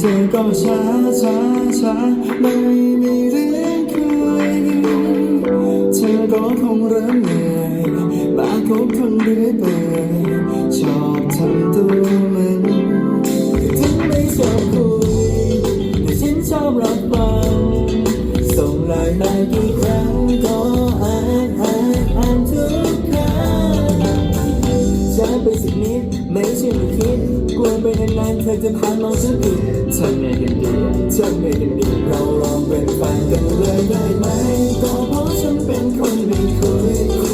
ธอก็ช้าช้าช้าไม่มีเรื่องคุยเธอก็คงเริ่มเหนื่อยมาคบคนเรื่อยเปื่อยชอบทำตัวเหมันถึงไม่ชอบคุยแต่ฉันชอบรับฟังส่งไลน์มากี่ ไปสักนิดไม่ใช่ไม่คิดกลัวไปนานๆเธอจะพามองฉันผิดทำไงกันดีทำไงกันดีเราลองเป็นแฟนกันเลยได้ไหมก็เพราะฉันเป็นคนไม่คุยอย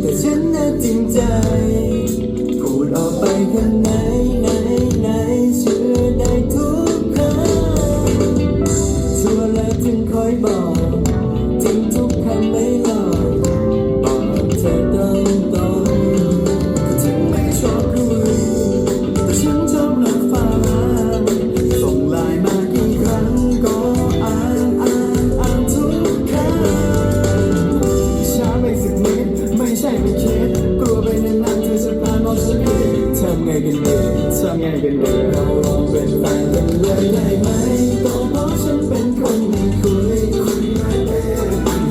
แต่ฉันน่ะจริงใจ ทำไงกันดีทำไงกันดีเราลองเป็นแฟนกันเลยได้ไหมก็เพราะฉันเป็นคนไม่คุยคุย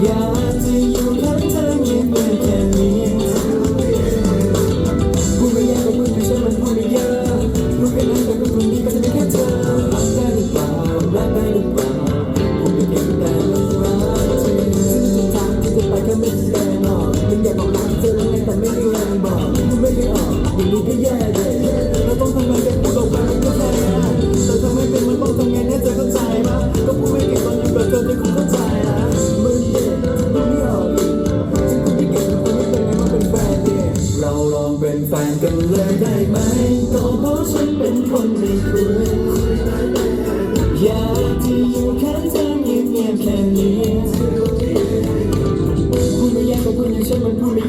อยากจะอยู่ข้างเธอเงียบๆแค่นี้พูดไม่ยากก็พูดไม่ใช่มันพูดไม่เยอะรู้แค่นั้นแต่ก็คนนี้ก็จะไมีแค่เธอรักได้หรือเปล่ารักได้หรือเปล่าพูดไม่เก่งแต่มันรักจริงทางที่จะไปก็ไม่แสดงออกมันอยากบอกรักเธอแล้วไงแต่ไม่มีแรงบอกไม่ได้ออก อย่างนี้ก็แย่เลยเราต้องทำงานกันพูดออกไมันก็แค่นั้แต่ทำไม่เป็นมันต้องทำไงเนี่ยเธอเข้าใจปะก็พูดไม่เก่งตอนนี้เปิดเทอมที่คุณเข้าใจนะมึงเด็กมึงไม่ออกอีกฉันคุณไม่เก่งคุณไม่เป็นไงมาเป็นแฟนเด็กเราลองเป็นแฟนกันเลยได้ไหมก็เพราะฉันเป็นคนไม่คุยอยากจะอยู่ข้างเธอเงียบๆแค่นี้พูดไม่ยากก็พูดอย่างฉันมันพูดไม่